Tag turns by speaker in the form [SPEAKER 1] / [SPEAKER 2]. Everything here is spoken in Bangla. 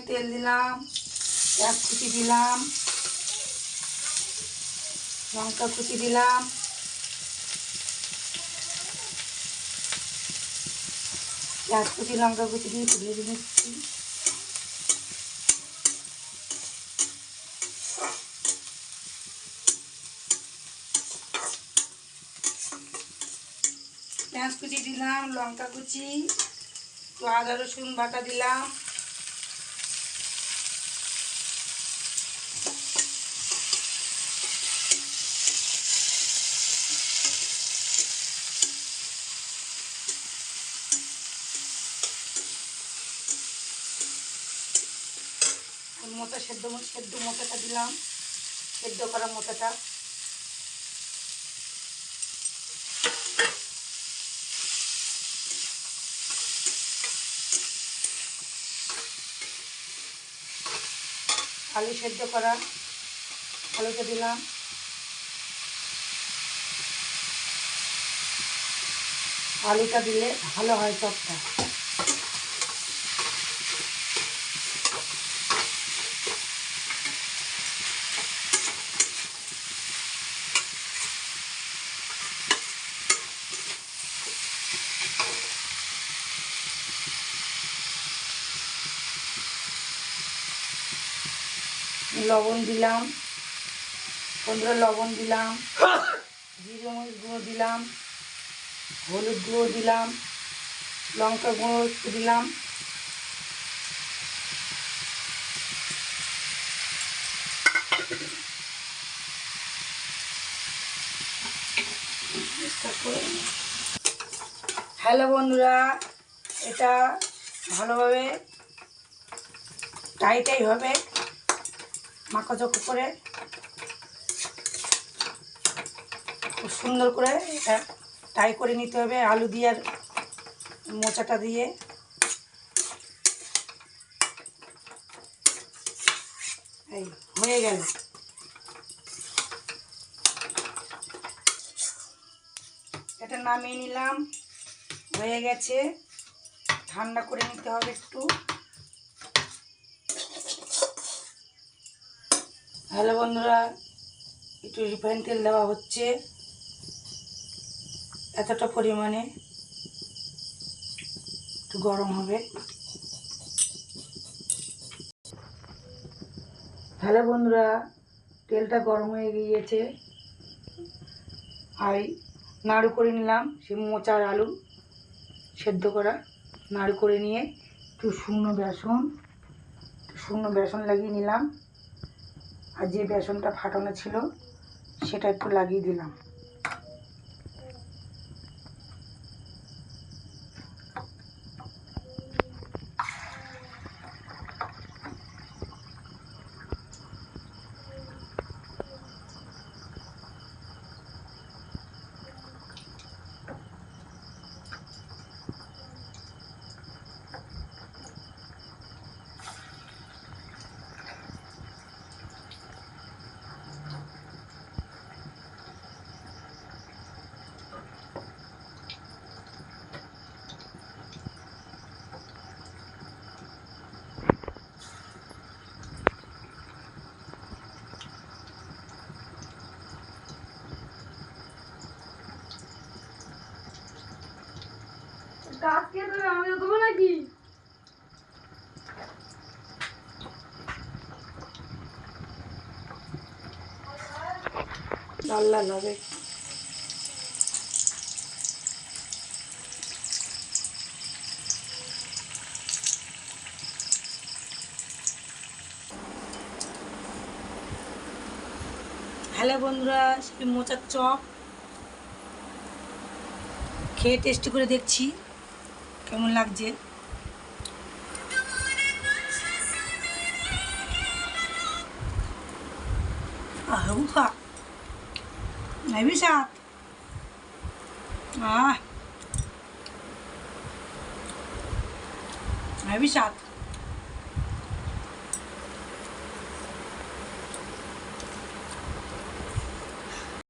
[SPEAKER 1] আমি তেল দিলাম পেঁয়াজ কুচি দিলাম লঙ্কা কুচি দিলাম। পেঁয়াজ কুচি লঙ্কা কুচি দিয়ে ভেজে নিচ্ছি। পেঁয়াজ কুচি দিলাম, লঙ্কা কুচি, একটু আদা রসুন বাটা দিলাম। মোটা, সেদ্ধ সেদ্ধ মোটাটা দিলাম। সেদ্ধ করা মোটাটা। আলু সেদ্ধ করা, আলুটা দিলাম। আলুটা দিলে ভালো হয় চপটা। লবণ দিলাম, পনেরো লবণ দিলাম, জিরে মরিচ গুঁড়ো দিলাম, হলুদ গুঁড়ো দিলাম লঙ্কা গুঁড়ো একটু দিলাম। হ্যালো বন্ধুরা, এটা ভালোভাবে টাইটাই হবে। মাখাচোখো করে খুব সুন্দর করে এটা টাই করে নিতে হবে, আলু দিয়ে আর মোচাটা দিয়ে। এই, হয়ে গেল। এটা নামিয়ে নিলাম, হয়ে গেছে। ঠান্ডা করে নিতে হবে একটু। হ্যালো বন্ধুরা, একটু রিফাইন তেল দেওয়া হচ্ছে। এতটা পরিমাণে একটু গরম হবে। হ্যালো বন্ধুরা, তেলটা গরম হয়ে গিয়েছে। আর নাড়ু করে নিলাম সে মোচার আলু সেদ্ধ করা। নাড়ু করে নিয়ে একটু শুকনো বেসন শুকনো বেসন লাগিয়ে নিলাম। আর যে বেসনটা ফাটানো ছিল সেটা একটু লাগিয়ে দিলাম।
[SPEAKER 2] গাছ কেটে আমি দেবো নাকি?
[SPEAKER 1] লাল লাল হবে হ্যালো বন্ধুরা সেই মোচার চপ। খেয়ে টেস্ট করে দেখছি। কেমন লাগছে আহ উফা হেভি স্বাদ আহ হেভি স্বাদ